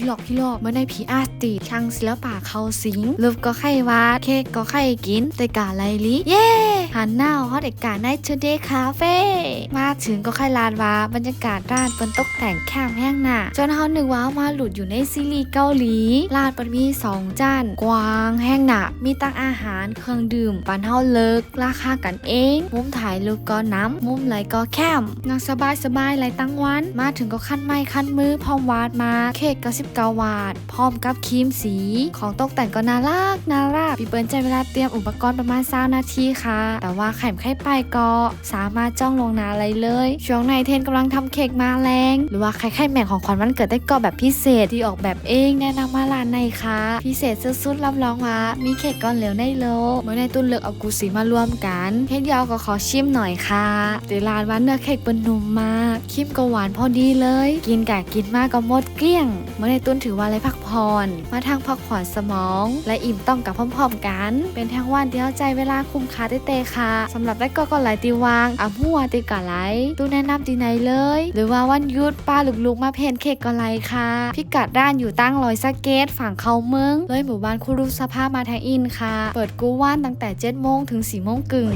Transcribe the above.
พี่หลอกพี่หลอกเมื่อในผีอาร์ติช่างศิลปะเขาสิงลูกก็ไขวาดเค้กก็ไข่กินแต่กาไรลิเย้ หันหน้าฮอตเอกกาในเชเดย์คาเฟ่มาถึงก็ไข่ลานวาบรรยากาศร้านเป็นตกแต่งแคมแห้งหนาจนเฮานึกว่ามาหลุดอยู่ในซีรีส์เกาหลีร้านมันมีสองจานกว้างแห้งหนามีตั้งอาหารเครื่องดื่มปันเฮาเลิกราคากันเอง มุมถ่ายรูปก็น้ำมุมไหลก็แคมนั่งสบายสบายไหลตั้งวัน มาถึงก็ขั้นไม้ขั้นมือพร้อมวาดมาเค้กก็สิบเกาวาด พร้อมกับครีมสี ของตกแต่งก็น่ารักน่ารักพี่เปิ้ลใจเวลาเตรียมอุปกรณ์ประมาณ3นาทีค่ะแต่ว่าไข่ไข่ไปก็สามารถจ้องลงนาอะไรเลย ช่วงในเทนกำลังทำเค้กมาแรง หรือว่าไข่ไข่แม่ของขวัญวันเกิดได้ก็แบบพิเศษที่ออกแบบเองแนะนำมาร้านในค่ะพิเศษสุดๆรับรองว่ามีเค้กก้อนเหลวในโลเมื่อในตุ้นเลือกเอากูสีมารวมกันเค้กยาวก็ขอชิมหน่อยค่ะแต่ร้านวันเนื้อเค้กเป็นนุ่มมากคิมก็หวานพอดีเลย กินกะกินมากก็หมดเกลี้ยง เมื่อในตุ้นถือว่าอะไรพักผ่อนมาทางพักผ่อนสมอง และอิ่มต้องกับพร้อมๆกัน เป็นทั้งวันที่เข้าใจเวลาคุ้มค่าเต้ๆค่ะสำหรับได้ก็ก็ไหลายตีวางอะหัวตีกะไหลตู้แนะนำตีไหนเลย หรือว่าวันยุดป้าลูกๆมาเพนเค้กก็ไหลค่ะ พิกัดด้านอยู่ตั้งลอยสเก็ตฝั่งเขาเมืองเลยหมู่บ้านคุรุสภาพมาทางอินค่ะ เปิดกู้ว่านตั้งแต่7โมงถึง4โมงกึ่ง